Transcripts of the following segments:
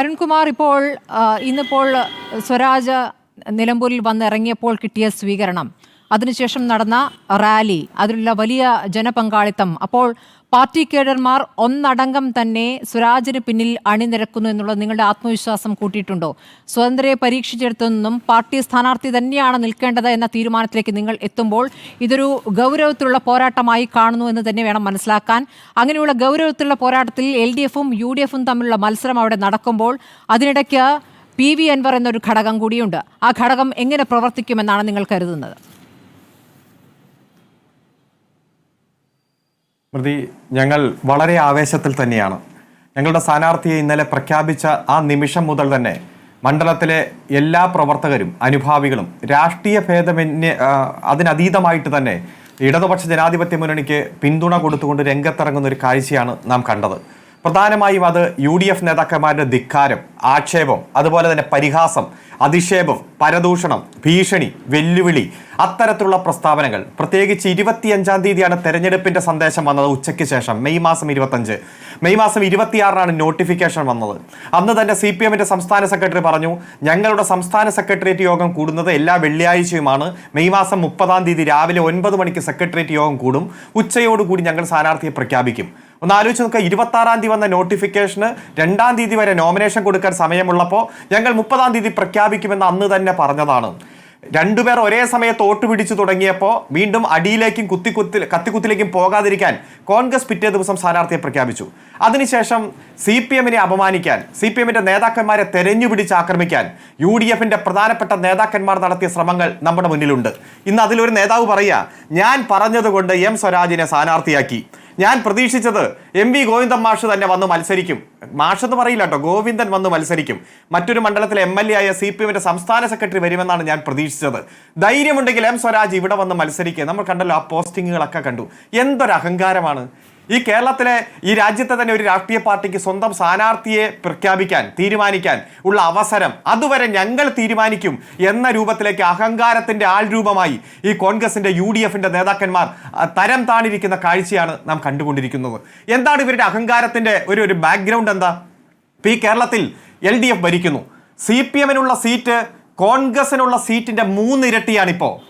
അരുൺകുമാർ ഇപ്പോൾ ഇന്നിപ്പോൾ സ്വരാജ് നിലമ്പൂരിൽ വന്നിറങ്ങിയപ്പോൾ കിട്ടിയ സ്വീകരണം. അതിനുശേഷം നടന്ന റാലി അതിലുള്ള വലിയ ജനപങ്കാളിത്തം. അപ്പോൾ പാർട്ടി കേഡർമാർ ഒന്നടങ്കം തന്നെ സ്വരാജിന് പിന്നിൽ അണിനിരക്കുന്നു എന്നുള്ളത് നിങ്ങളുടെ ആത്മവിശ്വാസം കൂട്ടിയിട്ടുണ്ടോ? സ്വതന്ത്രയെ പരീക്ഷിച്ചെടുത്തുനിന്നും പാർട്ടി സ്ഥാനാർത്ഥി തന്നെയാണ് നിൽക്കേണ്ടത് എന്ന തീരുമാനത്തിലേക്ക് നിങ്ങൾ എത്തുമ്പോൾ ഇതൊരു ഗൗരവത്തിലുള്ള പോരാട്ടമായി കാണുന്നു എന്ന് തന്നെ വേണം മനസ്സിലാക്കാൻ. അങ്ങനെയുള്ള ഗൗരവത്തിലുള്ള പോരാട്ടത്തിൽ എൽ ഡി എഫും യു ഡി എഫും തമ്മിലുള്ള മത്സരം അവിടെ നടക്കുമ്പോൾ അതിനിടയ്ക്ക് പി വി അൻവർ എന്നൊരു ഘടകം കൂടിയുണ്ട്. ആ ഘടകം എങ്ങനെ പ്രവർത്തിക്കുമെന്നാണ് നിങ്ങൾ കരുതുന്നത്? സ്മൃതി ഞങ്ങൾ വളരെ ആവേശത്തിൽ തന്നെയാണ്. ഞങ്ങളുടെ സ്ഥാനാർത്ഥിയെ ഇന്നലെ പ്രഖ്യാപിച്ച ആ നിമിഷം മുതൽ തന്നെ മണ്ഡലത്തിലെ എല്ലാ പ്രവർത്തകരും അനുഭാവികളും രാഷ്ട്രീയ ഭേദമന്യ അതിനതീതമായിട്ട് തന്നെ ഇടതുപക്ഷ ജനാധിപത്യ മുന്നണിക്ക് പിന്തുണ കൊടുത്തുകൊണ്ട് രംഗത്തിറങ്ങുന്ന ഒരു കാഴ്ചയാണ് നാം കണ്ടത്. പ്രധാനമായും അത് യു ഡി എഫ് നേതാക്കന്മാരുടെ ധിക്കാരം ആക്ഷേപം അതുപോലെ തന്നെ പരിഹാസം അധിക്ഷേപം പരദൂഷണം ഭീഷണി വെല്ലുവിളി അത്തരത്തിലുള്ള പ്രസ്താവനകൾ. പ്രത്യേകിച്ച് ഇരുപത്തിയഞ്ചാം തീയതിയാണ് തെരഞ്ഞെടുപ്പിന്റെ സന്ദേശം വന്നത് ഉച്ചയ്ക്ക് ശേഷം മെയ് മാസം ഇരുപത്തഞ്ച് മെയ് മാസം ഇരുപത്തിയാറിനാണ് നോട്ടിഫിക്കേഷൻ വന്നത്. അന്ന് തന്നെ സി പി സംസ്ഥാന സെക്രട്ടറി പറഞ്ഞു ഞങ്ങളുടെ സംസ്ഥാന സെക്രട്ടേറിയറ്റ് യോഗം കൂടുന്നത് എല്ലാ വെള്ളിയാഴ്ചയുമാണ്. മെയ് മാസം മുപ്പതാം തീയതി രാവിലെ ഒൻപത് മണിക്ക് സെക്രട്ടേറിയറ്റ് യോഗം കൂടും. ഉച്ചയോടുകൂടി ഞങ്ങൾ സ്ഥാനാർത്ഥിയെ പ്രഖ്യാപിക്കും. ഒന്ന് ആലോചിച്ച് നോക്കുക ഇരുപത്തി ആറാം തീയതി വന്ന നോട്ടിഫിക്കേഷന് രണ്ടാം തീയതി വരെ നോമിനേഷൻ കൊടുക്കാൻ സമയമുള്ളപ്പോൾ ഞങ്ങൾ മുപ്പതാം തീയതി പ്രഖ്യാപിക്കുമെന്ന് അന്ന് തന്നെ പറഞ്ഞതാണ്. രണ്ടുപേർ ഒരേ സമയത്ത് വോട്ട് പിടിച്ചു തുടങ്ങിയപ്പോൾ വീണ്ടും അടിയിലേക്കും കുത്തിക്കുത്തി കത്തിക്കുത്തിലേക്കും പോകാതിരിക്കാൻ കോൺഗ്രസ് പിറ്റേ ദിവസം സ്ഥാനാർത്ഥിയെ പ്രഖ്യാപിച്ചു. അതിനുശേഷം സി പി എമ്മിനെ അപമാനിക്കാൻ സി പി എമ്മിന്റെ നേതാക്കന്മാരെ തെരഞ്ഞുപിടിച്ച് ആക്രമിക്കാൻ യു ഡി എഫിന്റെ പ്രധാനപ്പെട്ട നേതാക്കന്മാർ നടത്തിയ ശ്രമങ്ങൾ നമ്മുടെ മുന്നിലുണ്ട്. ഇന്ന് അതിലൊരു നേതാവ് പറയുക ഞാൻ പറഞ്ഞതുകൊണ്ട് എം സ്വരാജിനെ സ്ഥാനാർത്ഥിയാക്കി. ഞാൻ പ്രതീക്ഷിച്ചത് എം വി ഗോവിന്ദൻ മാഷ് തന്നെ വന്ന് മത്സരിക്കും. മാഷ് എന്ന് പറയില്ല കേട്ടോ ഗോവിന്ദൻ വന്ന് മത്സരിക്കും. മറ്റൊരു മണ്ഡലത്തിലെ എം എൽ എ ആയ സി പി എമ്മിന്റെ സംസ്ഥാന സെക്രട്ടറി വരുമെന്നാണ് ഞാൻ പ്രതീക്ഷിച്ചത്. ധൈര്യമുണ്ടെങ്കിൽ എം സ്വരാജ് ഇവിടെ വന്ന് മത്സരിക്കുക. നമ്മൾ കണ്ടല്ലോ ആ പോസ്റ്റിങ്ങുകളൊക്കെ കണ്ടു. എന്തൊരു അഹങ്കാരമാണ് ഈ കേരളത്തിലെ ഈ രാജ്യത്തെ തന്നെ ഒരു രാഷ്ട്രീയ പാർട്ടിക്ക് സ്വന്തം സ്ഥാനാർത്ഥിയെ പ്രഖ്യാപിക്കാൻ തീരുമാനിക്കാൻ ഉള്ള അവസരം അതുവരെ ഞങ്ങൾ തീരുമാനിക്കും എന്ന രൂപത്തിലേക്ക് അഹങ്കാരത്തിന്റെ ആൾരൂപമായി ഈ കോൺഗ്രസിന്റെ യു ഡി എഫിന്റെ നേതാക്കന്മാർ തരം താണിരിക്കുന്ന കാഴ്ചയാണ് നാം കണ്ടുകൊണ്ടിരിക്കുന്നത്. എന്താണ് ഇവരുടെ അഹങ്കാരത്തിന്റെ ഒരു ഒരു ബാക്ക്ഗ്രൗണ്ട് എന്താ? ഇപ്പൊ ഈ കേരളത്തിൽ എൽ ഡി എഫ് ഭരിക്കുന്നു. സി പി എമ്മിനുള്ള സീറ്റ് കോൺഗ്രസിനുള്ള സീറ്റിന്റെ മൂന്നിരട്ടിയാണിപ്പോ.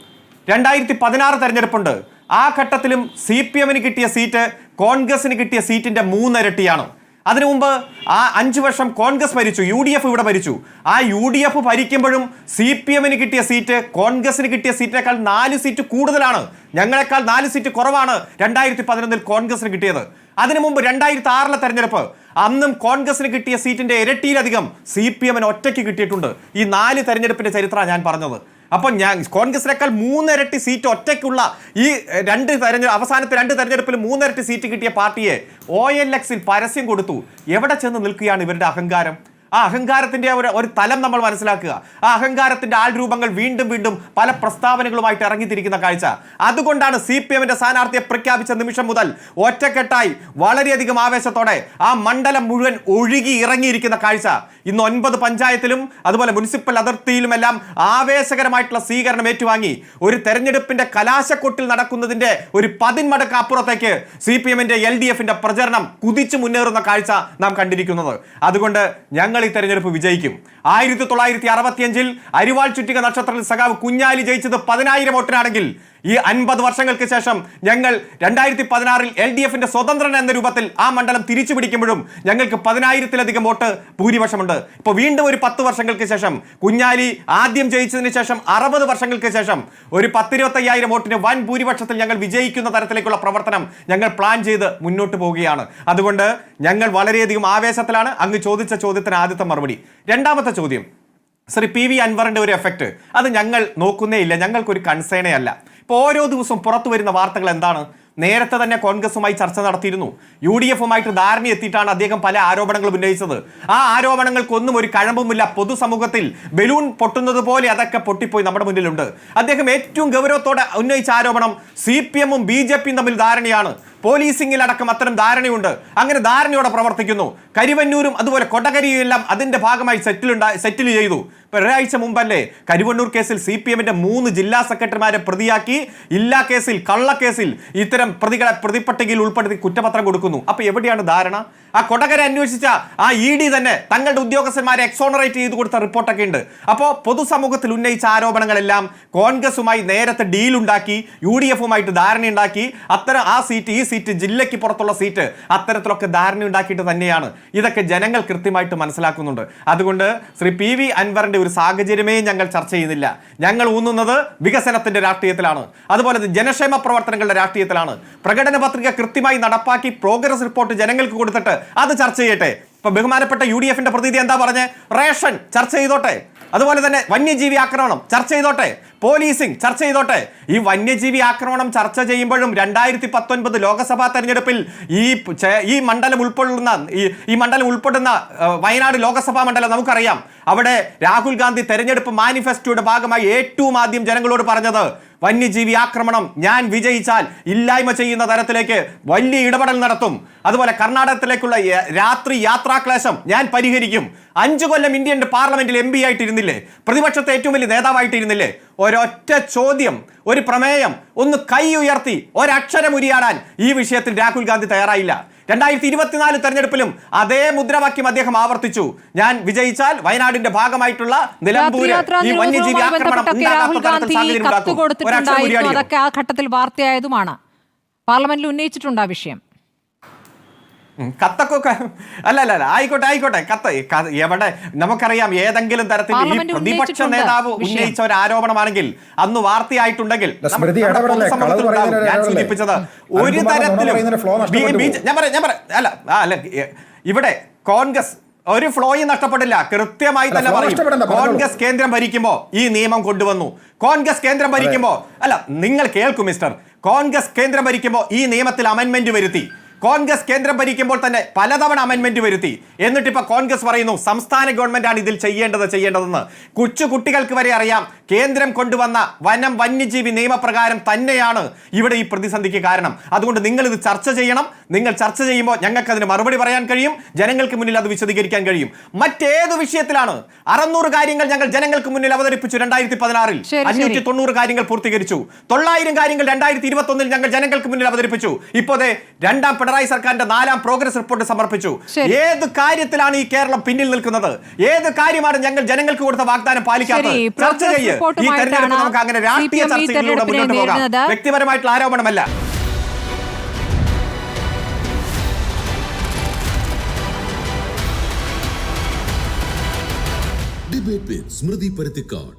രണ്ടായിരത്തി പതിനാറ് തെരഞ്ഞെടുപ്പുണ്ട്. ആ ഘട്ടത്തിലും സി പി എമ്മിന് കിട്ടിയ സീറ്റ് കോൺഗ്രസിന് കിട്ടിയ സീറ്റിന്റെ മൂന്നിരട്ടിയാണ്. അതിനു മുമ്പ് ആ അഞ്ചു വർഷം കോൺഗ്രസ് ഭരിച്ചു യു ഡി എഫ് ഇവിടെ ഭരിച്ചു. ആ യു ഡി എഫ് ഭരിക്കുമ്പോഴും സി പി എമ്മിന് കിട്ടിയ സീറ്റ് കോൺഗ്രസിന് കിട്ടിയ സീറ്റിനേക്കാൾ നാല് സീറ്റ് കൂടുതലാണ്. ഞങ്ങളെക്കാൾ നാല് സീറ്റ് കുറവാണ് രണ്ടായിരത്തി പതിനൊന്നിൽ കോൺഗ്രസിന് കിട്ടിയത്. അതിനു മുമ്പ് രണ്ടായിരത്തി ആറിലെ തെരഞ്ഞെടുപ്പ് അന്നും കോൺഗ്രസിന് കിട്ടിയ സീറ്റിന്റെ ഇരട്ടിയിലധികം സി പി എമ്മിന് ഒറ്റയ്ക്ക് കിട്ടിയിട്ടുണ്ട്. ഈ നാല് തെരഞ്ഞെടുപ്പിന്റെ ചരിത്രമാണ് ഞാൻ പറഞ്ഞത്. അപ്പോൾ ഞാൻ കോൺഗ്രസിനേക്കാൾ മൂന്നിരട്ടി സീറ്റ് ഒറ്റയ്ക്കുള്ള ഈ രണ്ട് തെരഞ്ഞെടുപ്പ് അവസാനത്തെ രണ്ട് തെരഞ്ഞെടുപ്പിൽ മൂന്നിരട്ടി സീറ്റ് കിട്ടിയ പാർട്ടിയെ ഒ എൽ എക്സിൽ പരസ്യം കൊടുത്തു. എവിടെ ചെന്ന് നിൽക്കുകയാണ് ഇവരുടെ അഹങ്കാരം? ആ അഹങ്കാരത്തിന്റെ ഒരു ഒരു തലം നമ്മൾ മനസ്സിലാക്കുക. ആ അഹങ്കാരത്തിന്റെ ആൾരൂപങ്ങൾ വീണ്ടും വീണ്ടും പല പ്രസ്താവനകളുമായിട്ട് ഇറങ്ങിത്തിരിക്കുന്ന കാഴ്ച. അതുകൊണ്ടാണ് സി പി എമ്മിന്റെ സ്ഥാനാർത്ഥിയെ പ്രഖ്യാപിച്ച നിമിഷം മുതൽ ഒറ്റക്കെട്ടായി വളരെയധികം ആവേശത്തോടെ ആ മണ്ഡലം മുഴുവൻ ഒഴുകി ഇറങ്ങിയിരിക്കുന്ന കാഴ്ച. ഇന്ന് ഒൻപത് പഞ്ചായത്തിലും അതുപോലെ മുനിസിപ്പൽ അതിർത്തിയിലുമെല്ലാം ആവേശകരമായിട്ടുള്ള സ്വീകരണം ഏറ്റുവാങ്ങി. ഒരു തെരഞ്ഞെടുപ്പിന്റെ കലാശക്കൊട്ടിൽ നടക്കുന്നതിന്റെ ഒരു പതിന്മടക്ക് അപ്പുറത്തേക്ക് സി പി എമ്മിന്റെ എൽ ഡി പ്രചരണം കുതിച്ചു മുന്നേറുന്ന കാഴ്ച നാം കണ്ടിരിക്കുന്നത്. അതുകൊണ്ട് ഞങ്ങൾ ഈ തെരഞ്ഞെടുപ്പ് വിജയിക്കും. ആയിരത്തി തൊള്ളായിരത്തി അറുപത്തിയഞ്ചിൽ അരിവാൾ ചുറ്റിക നക്ഷത്രത്തിൽ സഖാവ് കുഞ്ഞാലി ജയിച്ചത് പതിനായിരം വോട്ടിനാണെങ്കിൽ ഈ അൻപത് വർഷങ്ങൾക്ക് ശേഷം ഞങ്ങൾ രണ്ടായിരത്തി പതിനാറിൽ എൽ ഡി എഫിന്റെ സ്വതന്ത്രൻ എന്ന രൂപത്തിൽ ആ മണ്ഡലം തിരിച്ചു പിടിക്കുമ്പോഴും ഞങ്ങൾക്ക് പതിനായിരത്തിലധികം വോട്ട് ഭൂരിപക്ഷമുണ്ട്. ഇപ്പോൾ വീണ്ടും ഒരു പത്ത് വർഷങ്ങൾക്ക് ശേഷം കുഞ്ഞാലി ആദ്യം ജയിച്ചതിന് ശേഷം അറുപത് വർഷങ്ങൾക്ക് ശേഷം ഒരു പത്തിരുപത്തയ്യായിരം വോട്ടിന് വൻ ഭൂരിപക്ഷത്തിൽ ഞങ്ങൾ വിജയിക്കുന്ന തരത്തിലേക്കുള്ള പ്രവർത്തനം ഞങ്ങൾ പ്ലാൻ ചെയ്ത് മുന്നോട്ട് പോവുകയാണ്. അതുകൊണ്ട് ഞങ്ങൾ വളരെയധികം ആവേശത്തിലാണ്. അങ്ങ് ചോദിച്ച ചോദ്യത്തിന് ആദ്യത്തെ മറുപടി. രണ്ടാമത്തെ ചോദ്യം. ശ്രീ പി വി അൻവറിന്റെ ഒരു എഫക്റ്റ് അത് ഞങ്ങൾ നോക്കുന്നേ ഇല്ല. ഞങ്ങൾക്കൊരു കൺസേണേ അല്ല. ഇപ്പോൾ ഓരോ ദിവസവും പുറത്തു വരുന്ന വാർത്തകൾ എന്താണ്? നേരത്തെ തന്നെ കോൺഗ്രസുമായി ചർച്ച നടത്തിയിരുന്നു. യു ഡി എഫുമായിട്ട് ധാരണ എത്തിയിട്ടാണ് അദ്ദേഹം പല ആരോപണങ്ങളും ഉന്നയിച്ചത്. ആ ആരോപണങ്ങൾക്കൊന്നും ഒരു കഴമ്പുമില്ല. പൊതുസമൂഹത്തിൽ ബലൂൺ പൊട്ടുന്നത് പോലെ അതൊക്കെ പൊട്ടിപ്പോയി നമ്മുടെ മുന്നിലുണ്ട്. അദ്ദേഹം ഏറ്റവും ഗൗരവത്തോടെ ഉന്നയിച്ച ആരോപണം സി പി എമ്മും ബി ജെ പിയും തമ്മിൽ ധാരണയാണ്. പോലീസിംഗിൽ അടക്കം അത്തരം ധാരണയുണ്ട്. അങ്ങനെ ധാരണയോടെ പ്രവർത്തിക്കുന്നു. കരിവന്നൂരും അതുപോലെ കൊടകരിയും എല്ലാം അതിന്റെ ഭാഗമായി സെറ്റിൽ സെറ്റിൽ ചെയ്തു. ഒരാഴ്ച മുമ്പല്ലേ കരുവണ്ണൂർ കേസിൽ സി പി എമ്മിന്റെ മൂന്ന് ജില്ലാ സെക്രട്ടറിമാരെ പ്രതിയാക്കി. ഇല്ലാ കേസിൽ കള്ളക്കേസിൽ ഇത്തരം പ്രതികളെ പ്രതിപട്ടികയിൽ ഉൾപ്പെടുത്തി കുറ്റപത്രം കൊടുക്കുന്നു. അപ്പൊ എവിടെയാണ് ധാരണ? ആ കൊടകര അന്വേഷിച്ച ആ ഇ ഡി തന്നെ തങ്ങളുടെ ഉദ്യോഗസ്ഥന്മാരെ എക്സോണറേറ്റ് ചെയ്ത് കൊടുത്ത റിപ്പോർട്ടൊക്കെ ഉണ്ട്. അപ്പോൾ പൊതുസമൂഹത്തിൽ ഉന്നയിച്ച ആരോപണങ്ങളെല്ലാം കോൺഗ്രസുമായി നേരത്തെ ഡീൽ ഉണ്ടാക്കി യു ഡി എഫുമായിട്ട് ധാരണയുണ്ടാക്കി. അത്തരം ആ സീറ്റ് ഈ സീറ്റ് ജില്ലയ്ക്ക് പുറത്തുള്ള സീറ്റ് അത്തരത്തിലൊക്കെ ധാരണ ഉണ്ടാക്കിയിട്ട് തന്നെയാണ്. ഇതൊക്കെ ജനങ്ങൾ കൃത്യമായിട്ട് മനസ്സിലാക്കുന്നുണ്ട്. അതുകൊണ്ട് ശ്രീ പി വി അൻവറിന്റെ ഒരു സാഹചര്യമേ ഞങ്ങൾ ചർച്ച ചെയ്യുന്നില്ല. ഞങ്ങൾ ഊന്നുന്നത് വികസനത്തിന്റെ രാഷ്ട്രീയത്തിലാണ്. അതുപോലെ ജനക്ഷേമ പ്രവർത്തനങ്ങളുടെ രാഷ്ട്രീയത്തിലാണ്. പ്രകടന പത്രിക കൃത്യമായി നടപ്പാക്കി പ്രോഗ്രസ് റിപ്പോർട്ട് ജനങ്ങൾക്ക് കൊടുത്തിട്ട് അത് ചർച്ച ചെയ്യട്ടെ. ഇപ്പൊ ബഹുമാനപ്പെട്ട യു ഡി എഫിന്റെ പ്രതിനിധി എന്താ പറഞ്ഞത് റേഷൻ ചർച്ച ചെയ്തോട്ടെ. അതുപോലെ തന്നെ വന്യജീവി ആക്രമണം ചർച്ച ചെയ്തോട്ടെ. പോലീസിംഗ് ചർച്ച ചെയ്തോട്ടെ. ഈ വന്യജീവി ആക്രമണം ചർച്ച ചെയ്യുമ്പോഴും രണ്ടായിരത്തി പത്തൊൻപത് ലോക്സഭാ തെരഞ്ഞെടുപ്പിൽ ഈ ഈ മണ്ഡലം ഉൾപ്പെടുന്ന ഈ ഈ മണ്ഡലം ഉൾപ്പെടുന്ന വയനാട് ലോക്സഭാ മണ്ഡലം നമുക്കറിയാം. അവിടെ രാഹുൽ ഗാന്ധി തെരഞ്ഞെടുപ്പ് മാനിഫെസ്റ്റോയുടെ ഭാഗമായി ഏറ്റവും ആദ്യം ജനങ്ങളോട് പറഞ്ഞത് വന്യജീവി ആക്രമണം ഞാൻ വിജയിച്ചാൽ ഇല്ലായ്മ ചെയ്യുന്ന തരത്തിലേക്ക് വലിയ ഇടപെടൽ നടത്തും. അതുപോലെ കർണാടകത്തിലേക്കുള്ള രാത്രി യാത്രാക്ലേശം ഞാൻ പരിഹരിക്കും. അഞ്ചു കൊല്ലം ഇന്ത്യൻ പാർലമെന്റിൽ എം പി ആയിട്ടിരുന്നില്ലേ? പ്രതിപക്ഷത്തെ ഏറ്റവും വലിയ നേതാവായിട്ടിരുന്നില്ലേ? ഒരൊറ്റ ചോദ്യം ഒരു പ്രമേയം ഒന്ന് കൈ ഉയർത്തി ഒരക്ഷരം ഉരിയാടാൻ ഈ വിഷയത്തിൽ രാഹുൽ ഗാന്ധി തയ്യാറായില്ല. രണ്ടായിരത്തി ഇരുപത്തിനാല് തെരഞ്ഞെടുപ്പിലും അതേ മുദ്രാവാക്യം അദ്ദേഹം ആവർത്തിച്ചു. ഞാൻ വിജയിച്ചാൽ വയനാടിന്റെ ഭാഗമായിട്ടുള്ള നിലമ്പൂര് ഈ വന്യജീവി ആക്രമണം അതൊക്കെ ആ ഘട്ടത്തിൽ വാർത്തയായതുമാണ്. പാർലമെന്റിൽ ഉന്നയിച്ചിട്ടുണ്ട് ആ വിഷയം. കത്തൊക്കെ അല്ല അല്ല അല്ല ആയിക്കോട്ടെ ആയിക്കോട്ടെ. കത്ത് എവിടെ? നമുക്കറിയാം ഏതെങ്കിലും തരത്തിൽ ഈ പ്രതിപക്ഷ നേതാവ് ഉന്നയിച്ച ഒരു ആരോപണമാണെങ്കിൽ അന്ന് വാർത്തയായിട്ടുണ്ടെങ്കിൽ ഞാൻ? സൂചിപ്പിച്ചത് ഒരു തരത്തിലും ഞാൻ പറയാം ഞാൻ പറയാം. അല്ല അല്ല ഇവിടെ കോൺഗ്രസ് ഒരു ഫ്ലോയും നഷ്ടപ്പെടില്ല കൃത്യമായി തന്നെ പറയും. കോൺഗ്രസ് കേന്ദ്രം ഭരിക്കുമ്പോ ഈ നിയമം കൊണ്ടുവന്നു. കോൺഗ്രസ് കേന്ദ്രം ഭരിക്കുമ്പോ അല്ല നിങ്ങൾ കേൾക്കും മിസ്റ്റർ. കോൺഗ്രസ് കേന്ദ്രം ഭരിക്കുമ്പോ ഈ നിയമത്തിൽ അമെന്റ്മെന്റ് വരുത്തി. കോൺഗ്രസ് കേന്ദ്രം ഭരിക്കുമ്പോൾ തന്നെ പലതവണ അമെന്റ്മെന്റ് വരുത്തി. എന്നിട്ട് ഇപ്പൊ കോൺഗ്രസ് പറയുന്നു സംസ്ഥാന ഗവൺമെന്റാണ് ഇതിൽ ചെയ്യേണ്ടത് ചെയ്യേണ്ടതെന്ന്. കൊച്ചു കുട്ടികൾക്ക് വരെ അറിയാം കേന്ദ്രം കൊണ്ടുവന്ന വനം വന്യജീവി നിയമപ്രകാരം തന്നെയാണ് ഇവിടെ ഈ പ്രതിസന്ധിക്ക് കാരണം. അതുകൊണ്ട് നിങ്ങൾ ഇത് ചർച്ച ചെയ്യണം. നിങ്ങൾ ചർച്ച ചെയ്യുമ്പോൾ ഞങ്ങൾക്ക് അതിന് മറുപടി പറയാൻ കഴിയും. ജനങ്ങൾക്ക് മുന്നിൽ അത് വിശദീകരിക്കാൻ കഴിയും. മറ്റേത് വിഷയത്തിലാണ്. അറുന്നൂറ് കാര്യങ്ങൾ ഞങ്ങൾ ജനങ്ങൾക്ക് മുന്നിൽ അവതരിപ്പിച്ചു രണ്ടായിരത്തി പതിനാറിൽ. അഞ്ഞൂറ്റി തൊണ്ണൂറ് കാര്യങ്ങൾ പൂർത്തീകരിച്ചു. തൊള്ളായിരം കാര്യങ്ങൾ രണ്ടായിരത്തി ഇരുപത്തി ഒന്നിൽ ഞങ്ങൾ ജനങ്ങൾക്ക് മുന്നിൽ അവതരിപ്പിച്ചു. ഇപ്പോ രണ്ടാം പിണറായി സർക്കാരിന്റെ നാലാം പ്രോഗ്രസ് റിപ്പോർട്ട് സമർപ്പിച്ചു. ഏത് കാര്യത്തിലാണ് ഈ കേരളം പിന്നിൽ നിൽക്കുന്നത്? ഏത് കാര്യമാണ് ഞങ്ങൾ ജനങ്ങൾക്ക് കൊടുത്ത വാഗ്ദാനം പാലിക്കാത്തത്? ചർച്ച ചെയ്യ്. ഈ തെരഞ്ഞെടുപ്പ് നമുക്ക് അങ്ങനെ രാഷ്ട്രീയ ചർച്ചകളിലൂടെ മുന്നോട്ട് പോകാം. വ്യക്തിപരമായിട്ടുള്ള ആരോപണമല്ല. ഡിബേറ്റ് വിത്ത് സ്മൃതി പരുത്തിക്കാട്